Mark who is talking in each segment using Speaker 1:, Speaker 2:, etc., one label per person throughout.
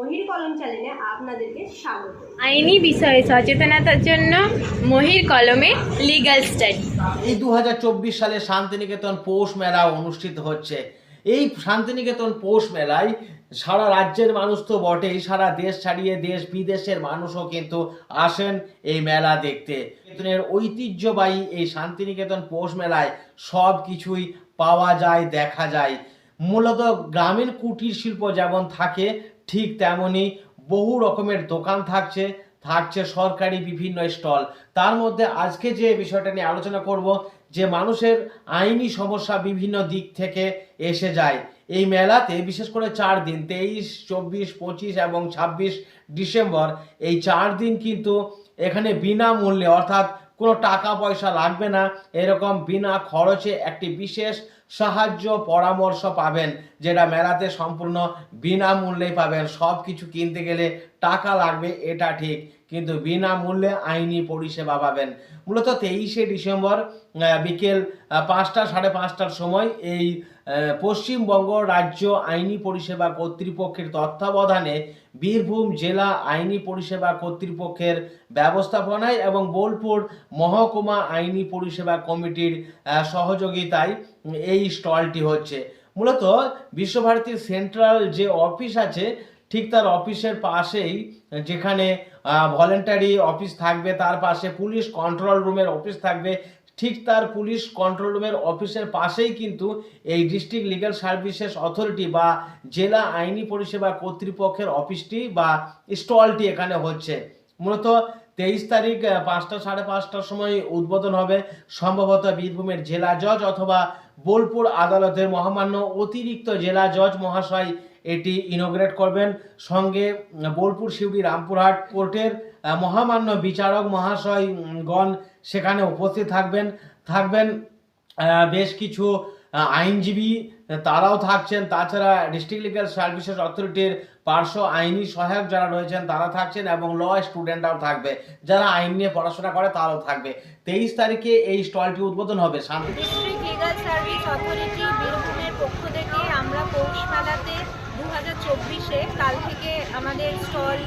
Speaker 1: মহির কলম চ্যানেলে আপনাদেরকে স্বাগত।
Speaker 2: আইনি বিষয়ে সচেতনতার জন্য মহির কলমে লিগ্যাল স্টাডি
Speaker 3: এই দু হাজার চব্বিশ সালে শান্তিনিকেতন পৌষ মেলা অনুষ্ঠিত হচ্ছে। এই শান্তিনিকেতন পৌষ মেলায় সারা রাজ্যের মানুষ তো বটেই সারা দেশ ছাড়িয়ে দেশ বিদেশের মানুষও কিন্তু আসেন এই মেলা দেখতে। নিকেতনের ঐতিহ্যবাহী এই শান্তিনিকেতন পৌষ মেলায় সব কিছুই পাওয়া যায় দেখা যায়। মূলত গ্রামীণ কুটির শিল্প যেমন থাকে ঠিক তেমনই বহু রকমের দোকান থাকছে থাকছে সরকারি বিভিন্ন স্টল। তার মধ্যে আজকে যে বিষয়টা নিয়ে আলোচনা করব, যে মানুষের আইনি সমস্যা বিভিন্ন দিক থেকে এসে যায়। এই মেলাতে বিশেষ করে চার দিন, তেইশ, চব্বিশ, পঁচিশ এবং ছাব্বিশ ডিসেম্বর, এই চার দিন কিন্তু এখানে বিনামূল্যে, অর্থাৎ কোনো টাকা পয়সা লাগবে না। এরকম বিনা খরচে একটি বিশেষ সাহায্য, পরামর্শ পাবেন, যেটা মেলাতে সম্পূর্ণ বিনামূল্যেই পাবেন। সব কিছু কিনতে গেলে টাকা লাগবে, এটা ঠিক, কিন্তু বিনামূল্যে আইনি পরিষেবা পাবেন। মূলত তেইশে ডিসেম্বর বিকেল পাঁচটা, সাড়ে পাঁচটার সময় এই পশ্চিমবঙ্গ রাজ্য আইনি পরিষেবা কর্তৃপক্ষের তত্ত্বাবধানে বীরভূম জেলা আইনি পরিষেবা কর্তৃপক্ষের ব্যবস্থাপনায় এবং বোলপুর মহকুমা আইনি পরিষেবা কমিটির সহযোগিতায় এই স্টলটি হচ্ছে। মূলত বিশ্বভারতীর সেন্ট্রাল যে অফিস আছে, ঠিক তার অফিসের পাশেই যেখানে ভলেন্টারি অফিস থাকবে, তার পাশে পুলিশ কন্ট্রোল রুমের অফিস থাকবে ঠিক তার পুলিশ কন্ট্রোল রুমের অফিসের পাশেই কিন্তু এই ডিস্ট্রিক্ট লিগ্যাল সার্ভিসেস অথরিটি বা জেলা আইনি পরিষেবা কর্তৃপক্ষের অফিসটি বা স্টলটি এখানে হচ্ছে। মূলত তেইশ তারিখ পাঁচটা সাড়ে পাঁচটার সময় উদ্বোধন হবে। সম্ভবত বীরভূমের জেলা জজ অথবা বোলপুর আদালতের মহামান্য অতিরিক্ত জেলা জজ মহাশয় এটি ইনোগ্রেট করবেন। সঙ্গে বোলপুর শিউড়ি রামপুরহাট কোর্টের মহামান্য বিচারক মহাশয়গণ সেখানে উপস্থিত থাকবেন। থাকবেন বেশ কিছু আইনজীবী তারাও থাকছেন। তাছাড়া ডিস্ট্রিক্ট লিগাল সার্ভিসেস অথরিটির পার্শ্ব আইনি সহায়ক যারা রয়েছেন, তারা থাকছেন এবং ল স্টুডেন্টরাও থাকবে। যারা আইন নিয়ে পড়াশোনা করে, তারাও থাকবে। তেইশ তারিখে এই স্টলটি উদ্বোধন হবে। শান্তি।
Speaker 4: ডিস্ট্রিক্ট লিগাল সার্ভিস অথরিটি বীরভূমের পক্ষ থেকে আমরা পৌষ মেলাতে হাজার চব্বিশে কাল থেকে আমাদের স্টল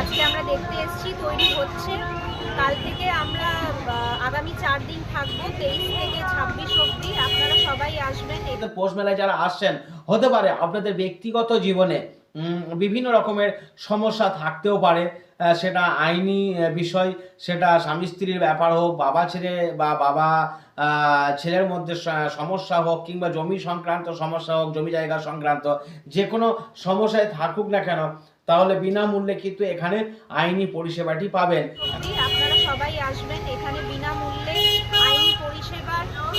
Speaker 4: আজকে আমরা দেখতে এসেছি, তৈরি হচ্ছে। কাল থেকে আমরা আগামী চার দিন থাকব, তেইশ থেকে ছাব্বিশ অব্দি আপনারা সবাই আসবেন।
Speaker 3: পোষ মেলায় যারা আসছেন, হতে পারে আপনাদের ব্যক্তিগত জীবনে বিভিন্ন রকমের সমস্যা থাকতেও পারে। সেটা আইনি বিষয়, সেটা স্বামী স্ত্রীর ব্যাপার হোক, বাবা ছেলে বা বাবা ছেলের মধ্যে সমস্যা হোক কিংবা জমি সংক্রান্ত সমস্যা হোক, জমি জায়গা সংক্রান্ত যে কোনো সমস্যায় থাকুক না কেন, তাহলে বিনামূল্যে কিন্তু এখানে আইনি পরিষেবাটি পাবেন।
Speaker 4: আপনারা সবাই আসবেন, এখানে বিনামূল্যে আইনি পরিষেবা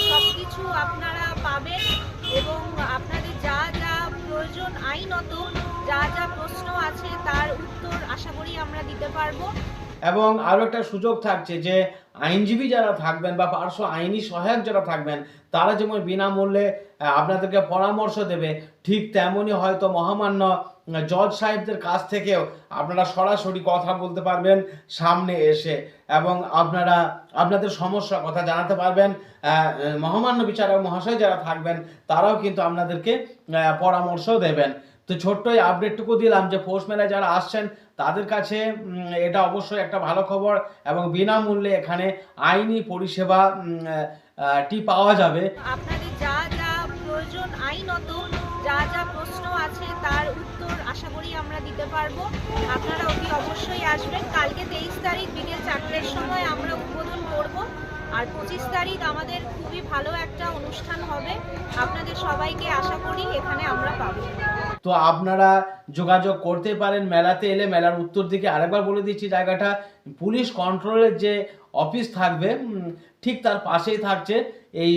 Speaker 4: সব কিছু আপনারা পাবেন এবং আপনাদের যা যা প্রয়োজন আইনত, যা যা প্রশ্ন আছে তার উত্তর আশা করি আমরা দিতে পারব।
Speaker 3: এবং আরও একটা সুযোগ থাকছে যে আইনজীবী যারা থাকবেন বা পার্শ্ব আইনি সহায়ক যারা থাকবেন, তারা যেমন বিনামূল্যে আপনাদেরকে পরামর্শ দেবে, ঠিক তেমনই হয়তো মহামান্য জজ সাহেবদের কাছ থেকেও আপনারা সরাসরি কথা বলতে পারবেন, সামনে এসে। এবং আপনারা, আপনাদের সমস্যার কথা জানাতে পারবেন মহামান্য বিচারক মহাশয় যারা থাকবেন, তারাও কিন্তু আপনাদেরকে পরামর্শ দেবেন। তো ছোট্ট এই আপডেটটুকু দিলাম যে পৌষ মেলায় যারা আসছেন, তাদের কাছে এটা অবশ্যই একটা ভালো খবর এবং বিনামূল্যে এখানে আইনি পরিষেবা টি পাওয়া যাবে।
Speaker 4: আপনাদের যা প্রয়োজন আইনত, যা যা প্রশ্ন আছে তার উত্তর আশা করি আমরা দিতে পারব। আপনারা অতি অবশ্যই আসবেন। কালকে তেইশ তারিখ বিকেল চারটের সময় আমরা উদ্বোধন করব। আর পঁচিশ তারিখ আমাদের খুবই ভালো একটা অনুষ্ঠান হবে। আপনাদের সবাইকে আশা করি এখানে আমরা পাবো।
Speaker 3: তো আপনারা যোগাযোগ করতে পারেন মেলাতে এলে, মেলার উত্তর দিকে আরেকবার বলে দিচ্ছি জায়গাটা। পুলিশ কন্ট্রোলের যে অফিস থাকবে ঠিক তার পাশেই থাকছে। এই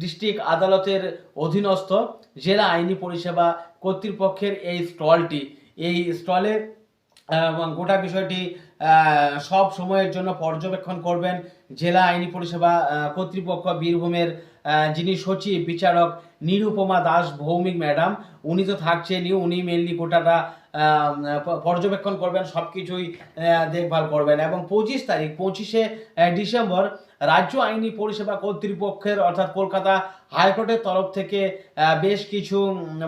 Speaker 3: ডিস্ট্রিক্ট আদালতের অধীনস্থ জেলা আইনি পরিষেবা কর্তৃপক্ষের এই স্টলটি। এই স্টলে গোটা বিষয়টি সব সময়ের জন্য পর্যবেক্ষণ করবেন জেলা আইনি পরিষেবা কর্তৃপক্ষ, বীরভূমের যিনি সচিব, বিচারক নিরুপমা দাস, ভৌমিক ম্যাডাম, উনি তো থাকছেনই, উনি মেনলি গোটাটা পর্যবেক্ষণ করবেন সব কিছুই দেখভাল করবেন। এবং পঁচিশ তারিখ, পঁচিশে ডিসেম্বর রাজ্য আইনি পরিষেবা কর্তৃপক্ষের অর্থাৎ কলকাতা হাইকোর্টের তরফ থেকে বেশ কিছু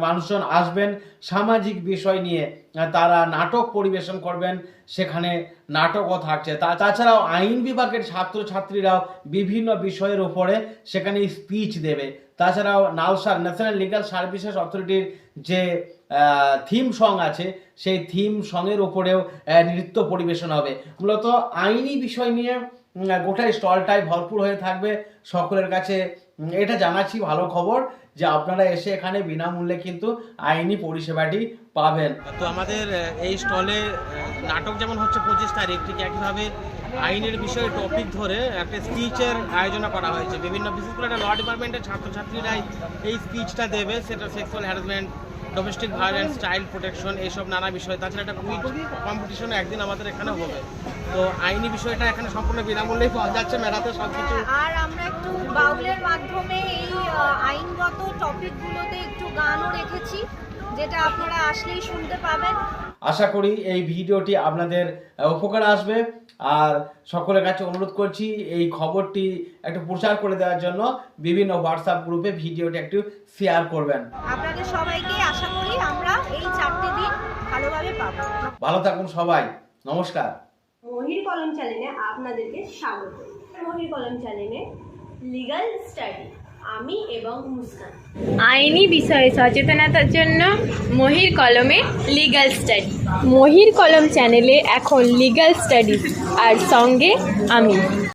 Speaker 3: মানুষজন আসবেন। সামাজিক বিষয় নিয়ে তারা নাটক পরিবেশন করবেন। সেখানে নাটকও থাকছে। তা তাছাড়াও আইন বিভাগের ছাত্রছাত্রীরাও বিভিন্ন বিষয়ের উপরে সেখানে স্পিচ দেবে। তাছাড়াও নালসার ন্যাশনাল লিগাল সার্ভিসেস অথরিটির যে থিম সং আছে সেই থিম সঙের উপরেও আহ, নৃত্য পরিবেশন হবে। মূলত আইনি বিষয় নিয়ে গোটা স্টলটাই ভরপুর হয়ে থাকবে সকলের কাছে। এটা জানাচ্ছি ভালো খবর যে আপনারা এসে এখানে বিনামূল্যে কিন্তু আইনি পরিষেবাটি পাবেন।
Speaker 5: তো আমাদের এই স্টলে নাটক যেমন হচ্ছে পঁচিশ তারিখ, ঠিক একইভাবে আইনের বিষয়ে টপিক ধরে একটা স্পিচের আয়োজন করা হয়েছে। বিভিন্ন, বিশেষ করে একটা ল ডিপার্টমেন্টের ছাত্রছাত্রীরাই এই স্পিচটা দেবে, সেটা sexual harassment domestic violence child protection এইসব নানা বিষয়। তাছাড়া একটা কুইজ কম্পিটিশন একদিন আমাদের এখানে হবে। তো আইনি বিষয়টা এখানে সম্পূর্ণ বিনামূল্যেই পাওয়া যাচ্ছে, মেলাতে সব কিছু
Speaker 4: আর আমরা একটু বাউলের মাধ্যমে এই আইনগত টপিকগুলোতে একটু গানও রেখেছি। যেটা আপনারা আসলেই শুনতে পাবেন।
Speaker 3: আশা করি এই ভিডিওটি আপনাদের উপকার আসবে। আর সকলের কাছে অনুরোধ করছি এই খবরটি একটু প্রচার করে দেওয়ার জন্য বিভিন্ন হোয়াটসঅ্যাপ গ্রুপে ভিডিওটি একটু শেয়ার করবেন।
Speaker 4: আপনাদের সবাইকে আশা করি আমরা এই চারটে দিন ভালোভাবে পাবো।
Speaker 3: ভালো থাকুন সবাই। নমস্কার।
Speaker 1: মহির কলম চ্যানেলে আপনাদেরকে স্বাগত। মহির কলম চ্যানেলে লিগাল স্টাডি আমি এবং মুস্কান।
Speaker 2: আইনি বিষয়ে সচেতনতার জন্য মহির কলমে লিগাল স্টাডি মহির কলম চ্যানেলে এখন লিগাল স্টাডি আর সঙ্গে আমি।